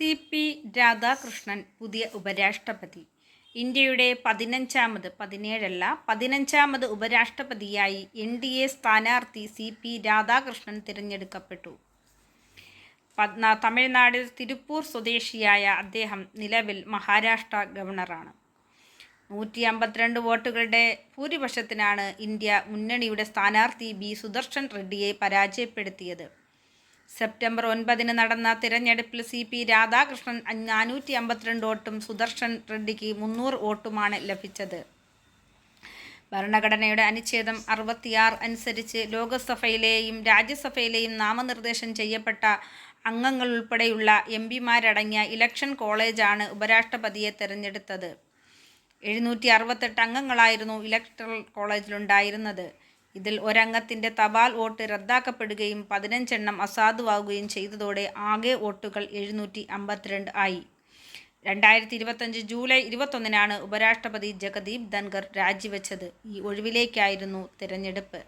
C P Radhakrishnan പുതിയ ഉപരാഷ്ട്രപതി. ഇന്ത്യയുടെ പതിനഞ്ചാമത് പതിനേഴല്ല പതിനഞ്ചാമത് ഉപരാഷ്ട്രപതിയായി എൻ ഡി എ സ്ഥാനാർത്ഥി സി പി രാധാകൃഷ്ണൻ തിരഞ്ഞെടുക്കപ്പെട്ടു. തമിഴ്നാട് തിരുപ്പൂർ സ്വദേശിയായ അദ്ദേഹം നിലവിൽ മഹാരാഷ്ട്ര ഗവർണറാണ്. നൂറ്റി അമ്പത്തിരണ്ട് വോട്ടുകളുടെ ഭൂരിപക്ഷത്തിനാണ് ഇന്ത്യ മുന്നണിയുടെ സ്ഥാനാർത്ഥി ബി സുദർശൻ റെഡ്ഡിയെ പരാജയപ്പെടുത്തിയത്. സെപ്റ്റംബർ ഒൻപതിന് നടന്ന തിരഞ്ഞെടുപ്പിൽ സി പി രാധാകൃഷ്ണൻ നാനൂറ്റി അമ്പത്തിരണ്ട് വോട്ടും സുദർശൻ റെഡ്ഡിക്ക് മുന്നൂറ് വോട്ടുമാണ് ലഭിച്ചത്. ഭരണഘടനയുടെ അനുച്ഛേദം അറുപത്തിയാറ് അനുസരിച്ച് ലോകസഭയിലെയും രാജ്യസഭയിലെയും നാമനിർദ്ദേശം ചെയ്യപ്പെട്ട അംഗങ്ങൾ ഉൾപ്പെടെയുള്ള എം പിമാരടങ്ങിയ ഇലക്ഷൻ കോളേജാണ് ഉപരാഷ്ട്രപതിയെ തെരഞ്ഞെടുത്തത്. എഴുന്നൂറ്റി അറുപത്തെട്ട് അംഗങ്ങളായിരുന്നു ഇലക്ട്രൽ കോളേജിലുണ്ടായിരുന്നത്. ഇതിൽ ഒരംഗത്തിന്റെ തപാൽ വോട്ട് റദ്ദാക്കപ്പെടുകയും പതിനഞ്ചെണ്ണം അസാധുവാകുകയും ചെയ്തതോടെ ആകെ വോട്ടുകൾ എഴുന്നൂറ്റി അമ്പത്തിരണ്ട് ആയി. രണ്ടായിരത്തി ഇരുപത്തഞ്ച് ജൂലൈ ഇരുപത്തൊന്നിനാണ് ഉപരാഷ്ട്രപതി ജഗദീപ് ധൻഖർ രാജിവെച്ചത്. ഈ ഒഴിവിലേക്കായിരുന്നു തിരഞ്ഞെടുപ്പ്.